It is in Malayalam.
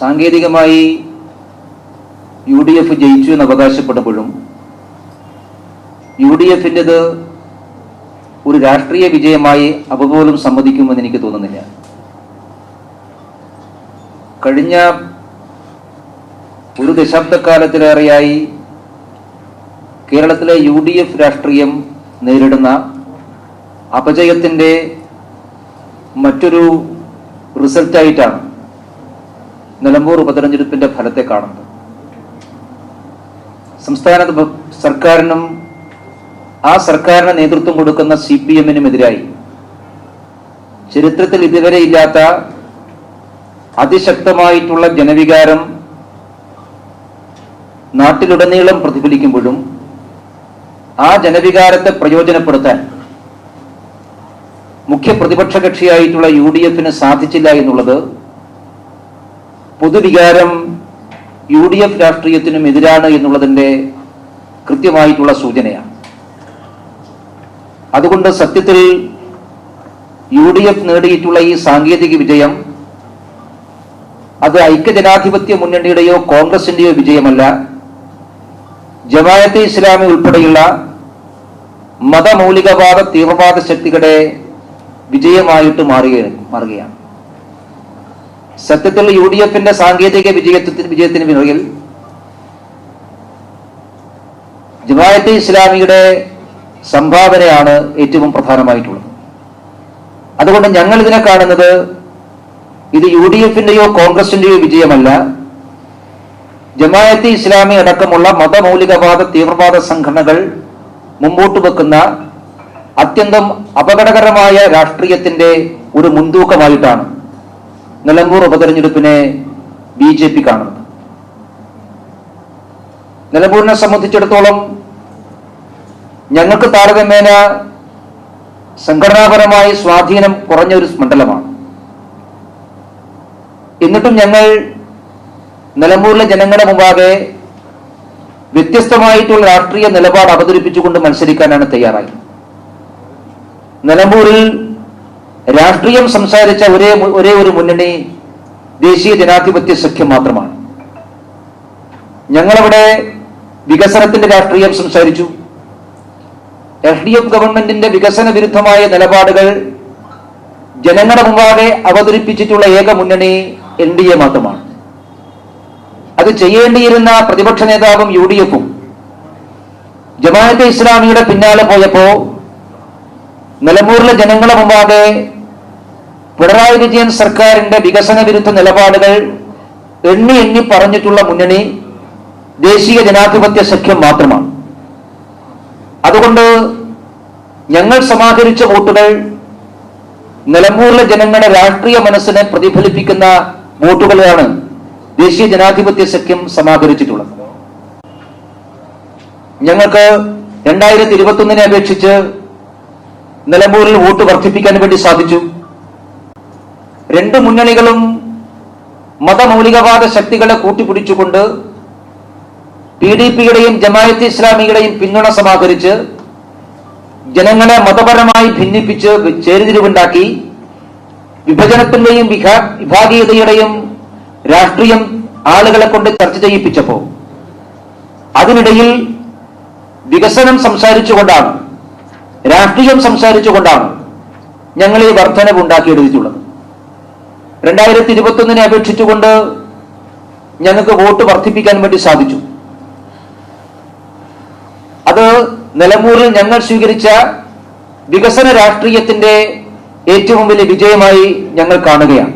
സാങ്കേതികമായി യു ഡി എഫ് ജയിച്ചു എന്ന് അവകാശപ്പെടുമ്പോഴും യു ഡി എഫിന്റെത് ഒരു രാഷ്ട്രീയ വിജയമായി അവപോലും സമ്മതിക്കുമെന്ന് എനിക്ക് തോന്നുന്നില്ല. കഴിഞ്ഞ ഒരു ദശാബ്ദക്കാലത്തിലേറെയായി കേരളത്തിലെ യു ഡി എഫ് രാഷ്ട്രീയം നേരിടുന്ന അപജയത്തിന്റെ മറ്റൊരു റിസൾട്ടായിട്ടാണ് നിലമ്പൂർ ഉപതെരഞ്ഞെടുപ്പിന്റെ ഫലത്തെ കാണുന്നത്. സംസ്ഥാന സർക്കാരിനും ആ സർക്കാരിന് നേതൃത്വം കൊടുക്കുന്ന സി പി എമ്മിനുമെതിരായി ചരിത്രത്തിൽ ഇതുവരെ ഇല്ലാത്ത അതിശക്തമായിട്ടുള്ള ജനവികാരം നാട്ടിലുടനീളം പ്രതിഫലിക്കുമ്പോഴും ആ ജനവികാരത്തെ പ്രയോജനപ്പെടുത്താൻ മുഖ്യ പ്രതിപക്ഷ കക്ഷിയായിട്ടുള്ള യു ഡി എഫിന് സാധിച്ചില്ല എന്നുള്ളത് പൊതുവികാരം യു ഡി എഫ് രാഷ്ട്രീയത്തിനും എതിരാണ് എന്നുള്ളതിന്റെ കൃത്യമായിട്ടുള്ള സൂചനയാണ്. അതുകൊണ്ട് സത്യത്തിൽ യു ഡി എഫ് നേടിയിട്ടുള്ള ഈ സാങ്കേതിക വിജയം അത് ഐക്യജനാധിപത്യ മുന്നണിയുടെയോ കോൺഗ്രസിന്റെയോ വിജയമല്ല. ജമായത്തെ ഇസ്ലാമി ഉൾപ്പെടെയുള്ള മതമൗലികവാദ തീവ്രവാദ ശക്തികളുടെ വിജയമായിട്ട് മാറുക മാറുകയാണ്. സത്യത്തിൽ യു ഡി എഫിന്റെ സാങ്കേതിക വിജയത്തിന് വിജയത്തിന് പിന്നിൽ ജുമായത്ത് ഇസ്ലാമിയുടെ സംഭാവനയാണ് ഏറ്റവും പ്രധാനമായിട്ടുള്ളത്. അതുകൊണ്ട് ഞങ്ങൾ ഇതിനെ കാണുന്നത് ഇത് യു ഡി എഫിന്റെയോ കോൺഗ്രസിന്റെയോ വിജയമല്ല. ജമായത്തെ ഇസ്ലാമി അടക്കമുള്ള മതമൗലികവാദ തീവ്രവാദ സംഘടനകൾ മുമ്പോട്ട് വെക്കുന്ന അത്യന്തം അപകടകരമായ രാഷ്ട്രീയത്തിന്റെ ഒരു മുൻതൂക്കമായിട്ടാണ് നിലമ്പൂർ ഉപതെരഞ്ഞെടുപ്പിനെ ബി ജെ പി കാണുന്നത്. നിലമ്പൂരിനെ സംബന്ധിച്ചിടത്തോളം ഞങ്ങൾക്ക് താരതമ്യേന സംഘടനാപരമായി സ്വാധീനം കുറഞ്ഞ ഒരു മണ്ഡലമാണ്. എന്നിട്ടും ഞങ്ങൾ നിലമ്പൂരിലെ ജനങ്ങളുടെ മുമ്പാകെ വ്യത്യസ്തമായിട്ടുള്ള രാഷ്ട്രീയ നിലപാട് അവതരിപ്പിച്ചുകൊണ്ട് മത്സരിക്കാനാണ് തയ്യാറായത് നിലമ്പൂരിൽ രാഷ്ട്രീയം സംസാരിച്ച ഒരേ ഒരേ ഒരു മുന്നണി ദേശീയ ജനാധിപത്യ സഖ്യം മാത്രമാണ്. ഞങ്ങളവിടെ വികസനത്തിന്റെ രാഷ്ട്രീയം സംസാരിച്ചു. എൽ ഡി എഫ് ഗവൺമെന്റിന്റെ വികസന വിരുദ്ധമായ നിലപാടുകൾ ജനങ്ങളുടെ മുമ്പാകെ അവതരിപ്പിച്ചിട്ടുള്ള ഏക മുന്നണി എൻ ഡി എ മാത്രമാണ്. അത് ചെയ്യേണ്ടിയിരുന്ന പ്രതിപക്ഷ നേതാവും യു ഡി എഫും ജമാഅത്തെ ഇസ്ലാമിയുടെ പിന്നാലെ പോയപ്പോ നിലമ്പൂരിലെ ജനങ്ങളുടെ മുമ്പാകെ പിണറായി വിജയൻ സർക്കാരിന്റെ വികസന വിരുദ്ധ നിലപാടുകൾ എണ്ണി എണ്ണി പറഞ്ഞിട്ടുള്ള മുന്നണി ദേശീയ ജനാധിപത്യ സഖ്യം മാത്രമാണ്. അതുകൊണ്ട് ഞങ്ങൾ സമാഹരിച്ച വോട്ടുകൾ നിലമ്പൂരിലെ ജനങ്ങളുടെ രാഷ്ട്രീയ മനസ്സിനെ പ്രതിഫലിപ്പിക്കുന്ന വോട്ടുകളാണ് ദേശീയ ജനാധിപത്യ സഖ്യം സമാഹരിച്ചിട്ടുള്ളത്. ഞങ്ങൾക്ക് രണ്ടായിരത്തി ഇരുപത്തി ഒന്നിനെ അപേക്ഷിച്ച് നിലമ്പൂരിൽ വോട്ട് വർദ്ധിപ്പിക്കാൻ വേണ്ടി സാധിച്ചു. രണ്ട് മുന്നണികളും മതമൗലികവാദ ശക്തികളെ കൂട്ടിപ്പിടിച്ചുകൊണ്ട് പി ഡി പിയുടെയും ജമായത്ത് ഇസ്ലാമിയുടെയും പിന്തുണ സമാഹരിച്ച് ജനങ്ങളെ മതപരമായി ഭിന്നിപ്പിച്ച് ചേരിതിരിവുണ്ടാക്കി. വിഭജനത്തിന്റെയും വിഭാഗീയതയുടെയും രാഷ്ട്രീയം ആളുകളെ കൊണ്ട് ചർച്ച ചെയ്യിപ്പിച്ചപ്പോ അതിനിടയിൽ വികസനം സംസാരിച്ചുകൊണ്ടാണ് രാഷ്ട്രീയം സംസാരിച്ചുകൊണ്ടാണ് ഞങ്ങൾ ഈ വർധനവ് ഉണ്ടാക്കിയെടുത്തിട്ടുള്ളത്. രണ്ടായിരത്തി ഇരുപത്തി ഒന്നിനെ അപേക്ഷിച്ചുകൊണ്ട് ഞങ്ങൾക്ക് വോട്ട് വർദ്ധിപ്പിക്കാൻ വേണ്ടി സാധിച്ചു. അത് നിലമ്പൂരിൽ ഞങ്ങൾ സ്വീകരിച്ച വികസന രാഷ്ട്രീയത്തിന്റെ ഏറ്റവും വലിയ വിജയമായി ഞങ്ങൾ കാണുകയാണ്.